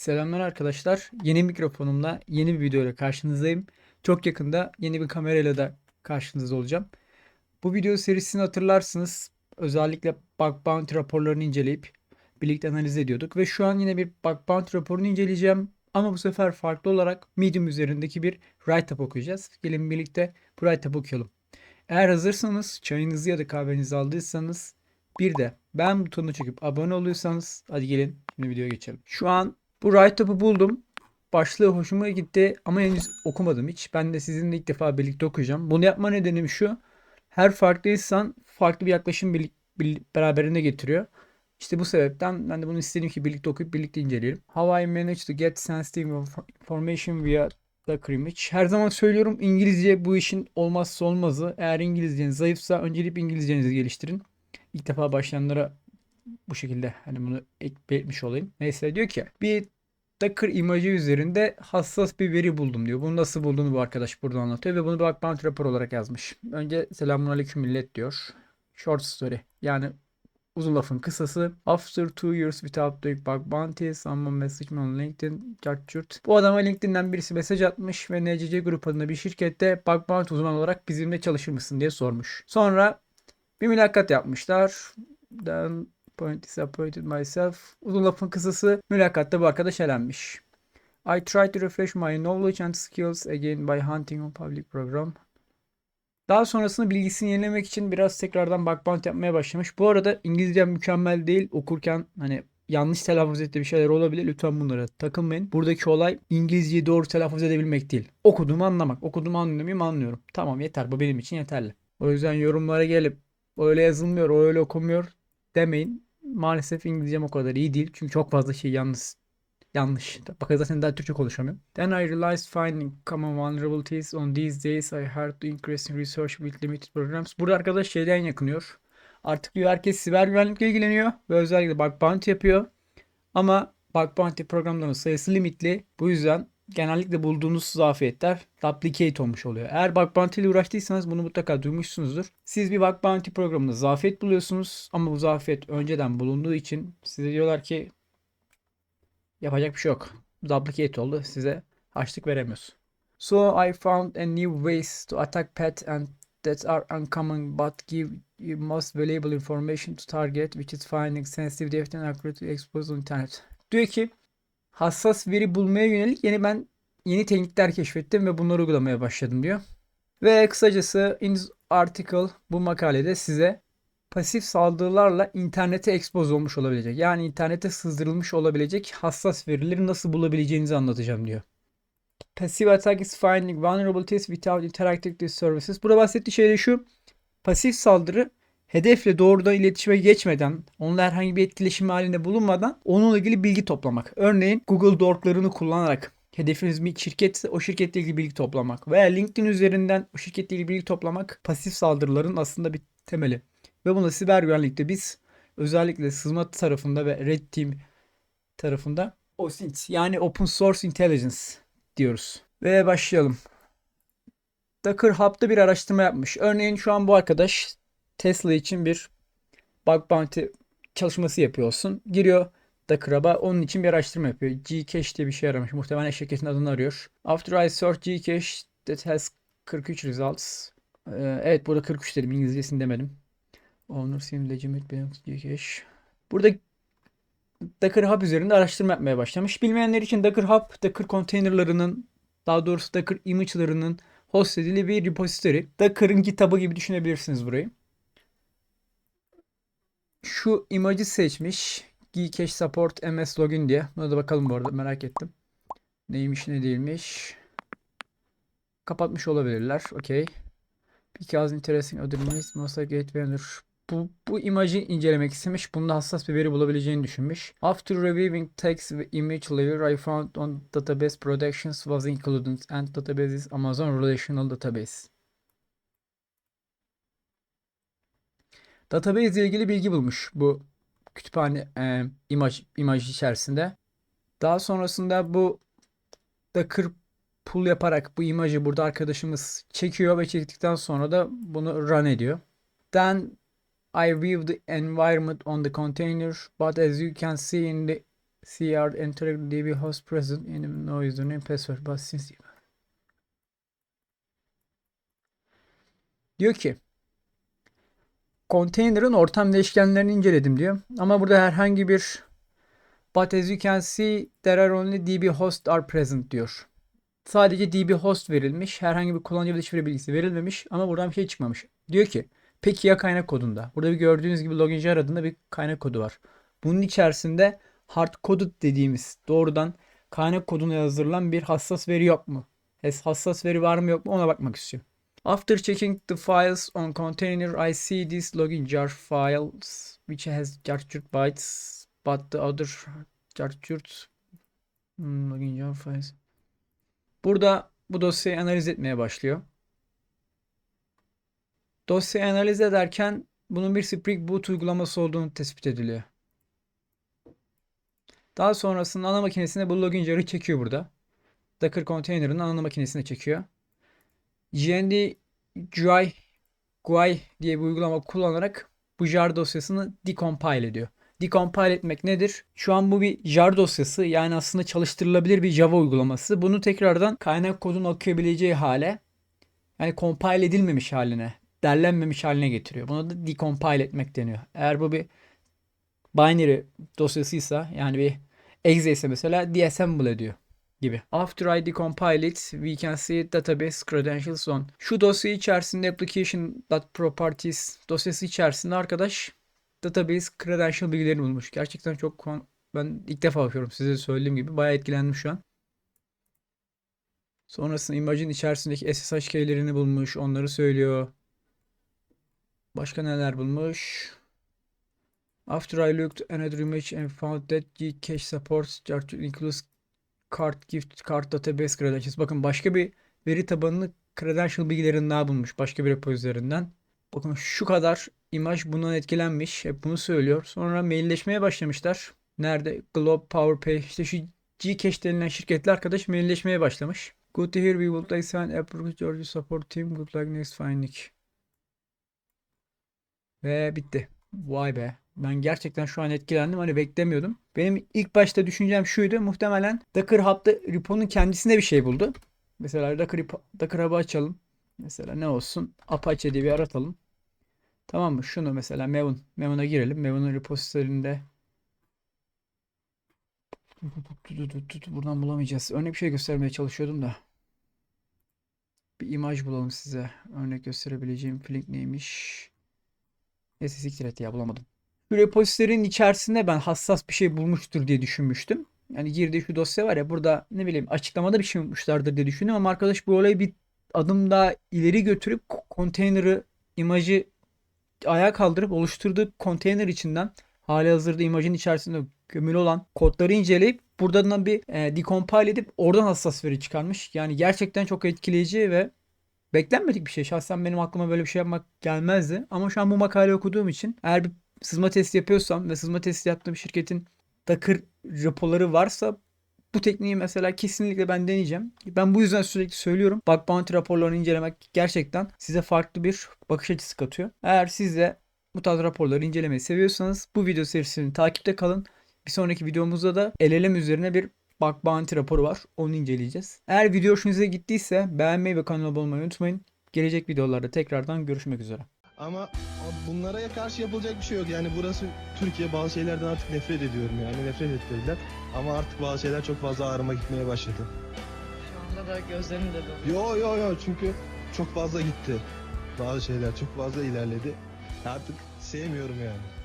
Selamlar arkadaşlar. Yeni mikrofonumla yeni bir videoyla karşınızdayım. Çok yakında yeni bir kamerayla da karşınızda olacağım. Bu video serisini hatırlarsınız. Özellikle bug bounty raporlarını inceleyip birlikte analiz ediyorduk. Ve şu an yine bir bug bounty raporunu inceleyeceğim. Ama bu sefer farklı olarak Medium üzerindeki bir write-up okuyacağız. Gelin birlikte bu write-up okuyalım. Eğer hazırsanız, çayınızı ya da kahvenizi aldıysanız bir de beğen butonuna çekip abone oluyorsanız hadi gelin şimdi videoya geçelim. Şu an bu write-up'ı buldum. Başlığı hoşuma gitti ama henüz okumadım hiç. Ben de sizinle ilk defa birlikte okuyacağım. Bunu yapma nedenim şu. Her farklı insan farklı bir yaklaşım birlik- bir- beraberinde getiriyor. İşte bu sebepten ben de bunu istedim ki birlikte okuyup birlikte inceleyelim. How I managed to get sensitive inf- information via Docker image. Her zaman söylüyorum İngilizce bu işin olmazsa olmazı. Eğer İngilizceniz zayıfsa öncelikle İngilizcenizi geliştirin. İlk defa başlayanlara bu şekilde hani bunu ek belirtmiş olayım. Neyse diyor ki bir Docker imajı üzerinde hassas bir veri buldum diyor. Bunu nasıl bulduğunu bu arkadaş burada anlatıyor ve bunu bir bounty rapor olarak yazmış. Önce selamünaleyküm millet diyor. Short story. Yani uzun lafın kısası. After two years without doing bug bounty, someone messaged me on LinkedIn. Cart curt. Bu adama LinkedIn'den birisi mesaj atmış ve NCC Grup adında bir şirkette bug bounty uzman olarak bizimle çalışır mısın diye sormuş. Sonra bir mülakat yapmışlar. Then point disappointed myself. Uzun lafın kısası mülakatta bu arkadaş elenmiş. I try to refresh my knowledge and skills again by hunting on public program. Daha sonrasında bilgisini yenilemek için biraz tekrardan bounty yapmaya başlamış. Bu arada İngilizcem mükemmel değil. Okurken hani yanlış telaffuz ettiği bir şeyler olabilir. Lütfen bunlara takılmayın. Buradaki olay İngilizceyi doğru telaffuz edebilmek değil. Okuduğumu anlamak. Okuduğumu anlıyor? Anlıyorum. Tamam yeter. Bu benim için yeterli. O yüzden yorumlara gelip öyle yazılmıyor, öyle okunmuyor demeyin. Maalesef İngilizcem o kadar iyi değil. Çünkü çok fazla şey yalnız yanlış. Bakın zaten daha Türkçe konuşamıyorum. Then I realized finding common vulnerabilities on these days I had to increase in research with limited programs. Burada arkadaş şeyden yakınıyor. Artık diyor herkes siber güvenlikle ilgileniyor ve özellikle bug bounty yapıyor. Ama bug bounty programlarının sayısı limitli. Bu yüzden genellikle bulduğunuz zafiyetler duplicate olmuş oluyor. Eğer bug bounty ile uğraştıysanız bunu mutlaka duymuşsunuzdur. Siz bir bug bounty programında zafiyet buluyorsunuz ama bu zafiyet önceden bulunduğu için size diyorlar ki yapacak bir şey yok. Duplicate oldu. Size harçlık veremiyoruz. So I found a new ways to attack pet and that are uncommon but give you most valuable information to target which is finding sensitive data and accurately exposed on internet. Diyor ki hassas veri bulmaya yönelik yeni ben yeni teknikler keşfettim ve bunları uygulamaya başladım diyor. Ve kısacası in this article bu makalede size pasif saldırılarla internete expose olmuş olabilecek. Yani internete sızdırılmış olabilecek hassas verileri nasıl bulabileceğinizi anlatacağım diyor. Passive attack is finding vulnerabilities without interacting with services. Burada bahsettiği şey de şu. Pasif saldırı hedefle doğrudan iletişime geçmeden, onunla herhangi bir etkileşim halinde bulunmadan onunla ilgili bilgi toplamak. Örneğin Google Dork'larını kullanarak hedefiniz bir şirketse o şirketle ilgili bilgi toplamak veya LinkedIn üzerinden o şirketle ilgili bilgi toplamak pasif saldırıların aslında bir temeli. Ve bunu siber güvenlikte biz özellikle sızma tarafında ve Red Team tarafında OSINT yani Open Source Intelligence diyoruz. Ve başlayalım. Docker Hub'da bir araştırma yapmış. Örneğin şu an bu arkadaş Tesla için bir bug bounty çalışması yapıyor olsun. Giriyor Hub'a onun için bir araştırma yapıyor. Gcache diye bir şey aramış. Muhtemelen şirketin adını arıyor. After I search Gcache that has 43 results. Ee, evet burada 43 dedim. İngilizcesini demedim. Owner seems legitimate belongs Gcache. Burada Docker Hub üzerinde araştırma yapmaya başlamış. Bilmeyenler için Docker Hub, Docker containerlarının daha doğrusu Docker image'larının host edildiği bir repository. Docker'ın kitabı gibi düşünebilirsiniz burayı. Şu imajı seçmiş. Gcache Support MS Login diye. Buna da bakalım bu arada merak ettim. Neymiş ne değilmiş. Kapatmış olabilirler. Okey. Because interesting other must have get vendor. Bu, bu imajı incelemek istemiş. Bunda hassas bir veri bulabileceğini düşünmüş. After reviewing text ve image layer I found on database protections was included and database is Amazon Relational Database. Database ile ilgili bilgi bulmuş bu kütüphane e, imaj imaj içerisinde. Daha sonrasında bu Docker pull yaparak bu imajı burada arkadaşımız çekiyor ve çektikten sonra da bunu run ediyor. Then I view the environment on the container but as you can see in the CR enter DB host present in no username password but since diyor ki container'ın ortam değişkenlerini inceledim diyor. Ama burada herhangi bir but as you can see there are only DB host are present diyor. Sadece DB host verilmiş. Herhangi bir kullanıcı şifre bilgisi verilmemiş ama buradan bir şey çıkmamış. Diyor ki peki ya kaynak kodunda? Burada bir gördüğünüz gibi login jar adında bir kaynak kodu var. Bunun içerisinde hard coded dediğimiz doğrudan kaynak koduna yazılan bir hassas veri yok mu? Hassas veri var mı yok mu ona bakmak istiyor. After checking the files on container, I see this login jar files which has jarchurt bytes, but the other jarchurt hmm, login jar files. Burada bu dosyayı analiz etmeye başlıyor. Dosyayı analiz ederken bunun bir Spring Boot uygulaması olduğunu tespit ediliyor. Daha sonrasında ana makinesine bu login jar'ı çekiyor burada. Docker container'ın ana makinesine çekiyor. GND GUI, GUI diye bir uygulama kullanarak bu jar dosyasını decompile ediyor. Decompile etmek nedir? Şu an bu bir jar dosyası yani aslında çalıştırılabilir bir Java uygulaması. Bunu tekrardan kaynak kodun okuyabileceği hale yani compile edilmemiş haline, derlenmemiş haline getiriyor. Buna da decompile etmek deniyor. Eğer bu bir binary dosyasıysa yani bir exe ise mesela deassemble ediyor gibi. After I decompile it, we can see database credentials on. Şu dosya içerisinde application.properties dosyası içerisinde arkadaş database credential bilgilerini bulmuş. Gerçekten çok ben ilk defa bakıyorum size söylediğim gibi. Bayağı etkilendim şu an. Sonrasında image'in içerisindeki SSH key'lerini bulmuş. Onları söylüyor. Başka neler bulmuş? After I looked another image and found that Gcache supports includes card gift card database credentials. Bakın başka bir veri tabanını credential bilgilerini daha bulmuş. Başka bir repo üzerinden. Bakın şu kadar imaj bundan etkilenmiş. Hep bunu söylüyor. Sonra mailleşmeye başlamışlar. Nerede? Globe, PowerPay. İşte şu Gcash denilen şirketler arkadaş mailleşmeye başlamış. Good to hear we would like to send approach Georgia support team. Good luck next finding. Ve bitti. Vay be. Ben gerçekten şu an etkilendim. Hani beklemiyordum. Benim ilk başta düşüncem şuydu. Muhtemelen Docker Hub'da repo'nun kendisine bir şey buldu. Mesela Docker, Docker Hub'ı açalım. Mesela ne olsun? Apache diye bir aratalım. Tamam mı? Şunu mesela Maven. Maven'a girelim. Maven'ın repository'inde buradan bulamayacağız. Örnek bir şey göstermeye çalışıyordum da. Bir imaj bulalım size. Örnek gösterebileceğim Flink neymiş? Siktir et ya bulamadım. Şu repository'nin içerisinde ben hassas bir şey bulmuştur diye düşünmüştüm. Yani girdiği şu dosya var ya burada ne bileyim açıklamada bir şey unutmuşlardır diye düşündüm ama arkadaş bu olayı bir adım daha ileri götürüp ko- konteyneri imajı ayağa kaldırıp oluşturduğu konteyner içinden hali hazırda imajın içerisinde gömülü olan kodları inceleyip buradan bir e, decompile edip oradan hassas veri çıkarmış. Yani gerçekten çok etkileyici ve beklenmedik bir şey. Şahsen benim aklıma böyle bir şey yapmak gelmezdi. Ama şu an bu makale okuduğum için eğer bir sızma testi yapıyorsam ve sızma testi yaptığım şirketin Docker repoları varsa bu tekniği mesela kesinlikle ben deneyeceğim. Ben bu yüzden sürekli söylüyorum. Bug bounty raporlarını incelemek gerçekten size farklı bir bakış açısı katıyor. Eğer siz de bu tarz raporları incelemeyi seviyorsanız bu video serisini takipte kalın. Bir sonraki videomuzda da LLM üzerine bir bug bounty raporu var. Onu inceleyeceğiz. Eğer video hoşunuza gittiyse beğenmeyi ve kanala abone olmayı unutmayın. Gelecek videolarda tekrardan görüşmek üzere. Ama bunlara karşı yapılacak bir şey yok. Yani burası Türkiye bazı şeylerden artık nefret ediyorum yani nefret ettirdiler. Ama artık bazı şeyler çok fazla ağrıma gitmeye başladı. Şu anda da gözlerim de dolu. Yo yo yo çünkü çok fazla gitti. Bazı şeyler çok fazla ilerledi. Artık sevmiyorum yani.